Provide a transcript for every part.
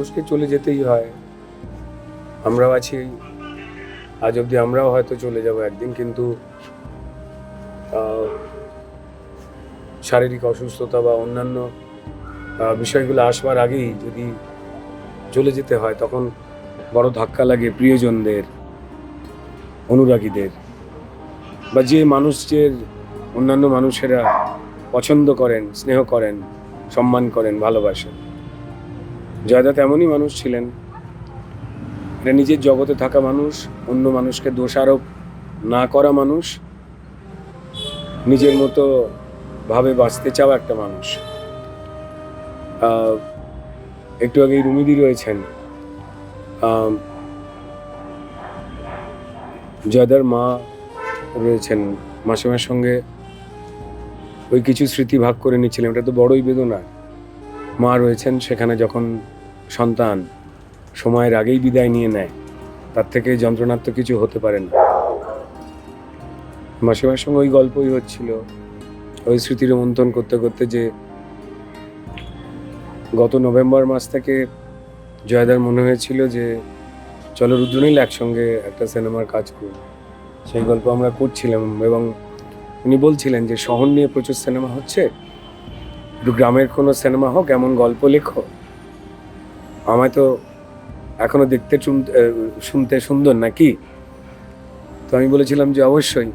মানুষকে চলে যেতেই হয়। আমরাও আছি। আজ অবধি আমরাও হয়তো চলে যাব একদিন, কিন্তু শারীরিক অসুস্থতা বা অন্যান্য বিষয়গুলো আসবার আগেই যদি চলে যেতে হয়, তখন বড় ধাক্কা লাগে প্রিয়জনদের, অনুরাগীদের বা যে মানুষের অন্যান্য মানুষেরা পছন্দ করেন, স্নেহ করেন, সম্মান করেন, ভালোবাসেন। জয়দা তেমনই মানুষ ছিলেন। এটা নিজের জগতে থাকা মানুষ, অন্য মানুষকে দোষারোপ না করা মানুষ, নিজের মতো ভাবে বাঁচতে চাওয়া একটা মানুষ। একটু আগেই রুমিদি রয়েছেন। জয়দার মা রয়েছেন মাসিমার সঙ্গে। ওই কিছু স্মৃতি ভাগ করে নিচ্ছিলাম এটা তো বড়ই বেদনা। মা রয়েছেন, সেখানে যখন সন্তান সময়ের আগেই বিদায় নিয়ে নেয়, তার থেকে যন্ত্রণার তো কিছু হতে পারে না। মাসিমার সঙ্গে ওই গল্পই হচ্ছিল, ওই স্মৃতির মন্থন করতে করতে যে গত নভেম্বর মাস থেকে জয়দার মনে হয়েছিল যে, চলো রুদ্রনীল একসঙ্গে একটা সিনেমার কাজ করি। সেই গল্প আমরা করছিলাম এবং উনি বলছিলেন যে, শহর নিয়ে প্রচুর সিনেমা হচ্ছে একটু গ্রামের কোনো সিনেমা হোক, এমন গল্প লেখো। আমায় তো এখনও দেখতে শুনতে সুন্দর নাকি? তো আমি বলেছিলাম যে অবশ্যই।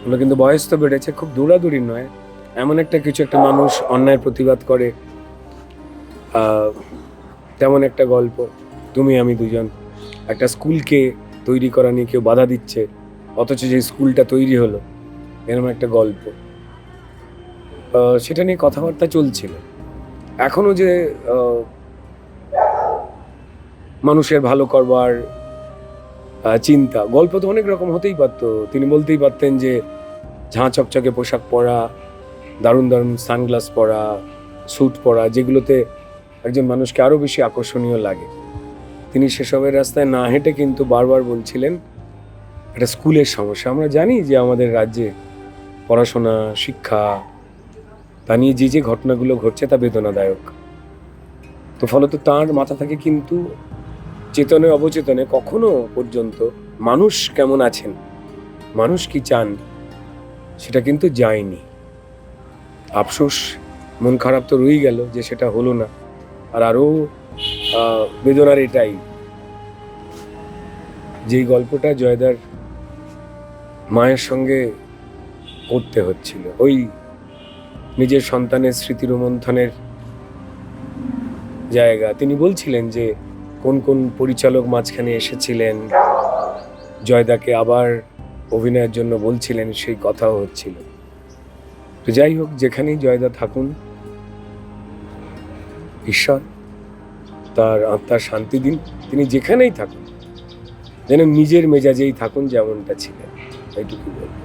ওগুলো কিন্তু বয়স তো বেড়েছে, খুব দৌড়াদৌড়ি নয়। এমন একটা কিছু একটা মানুষ অন্যায় প্রতিবাদ করে। তেমন একটা গল্প, তুমি, আমি দুজন। একটা স্কুলকে তৈরি করা নিয়ে কেউ বাধা দিচ্ছে, অথচ যে স্কুলটা তৈরি হলো এরকম একটা গল্প। সেটা নিয়ে কথাবার্তা চলছিল। এখনও যে মানুষের ভালো করবার চিন্তা, গল্প তো অনেক রকম হতেই পারতো। তিনি বলতেই পারতেন যে, ঝাঁ চকচকে পোশাক পরা, দারুণ দারুণ সানগ্লাস পরা, স্যুট পরা, যেগুলোতে একজন মানুষকে আরও বেশি আকর্ষণীয় লাগে। তিনি সেসবের রাস্তায় না হেঁটে কিন্তু বারবার বলছিলেন একটা স্কুলের সমস্যা। আমরা জানি যে আমাদের রাজ্যে পড়াশোনা, শিক্ষা তা নিয়ে যে যে ঘটনাগুলো ঘটছে তা বেদনাদায়ক। তো ফলত তার মাথা থেকে কিন্তু চেতনে অবচেতনে কখনো পর্যন্ত মানুষ কেমন আছেন, মানুষ কি চান, সেটা কিন্তু যায়নি। আফসোস, মন খারাপ তো রয়েই গেল যে সেটা হলো না। আর আরও বেদনার এটাই যেই গল্পটা জয়দার মায়ের সঙ্গে করতে হচ্ছিল। ওই নিজের সন্তানের স্মৃতি রোমন্থনের জায়গা। তিনি বলছিলেন যে, কোন কোন পরিচালক মাঝখানে এসেছিলেন? জয়দাকে আবার অভিনয়ের জন্য বলছিলেন, সেই কথাও হচ্ছিল। তো যাই হোক, যেখানেই জয়দা থাকুন, ঈশ্বর তার আত্মার শান্তি দিন। তিনি যেখানেই থাকুন, যেন নিজের মেজাজেই থাকুন যেমনটা ছিলেন এইটুকু বলব।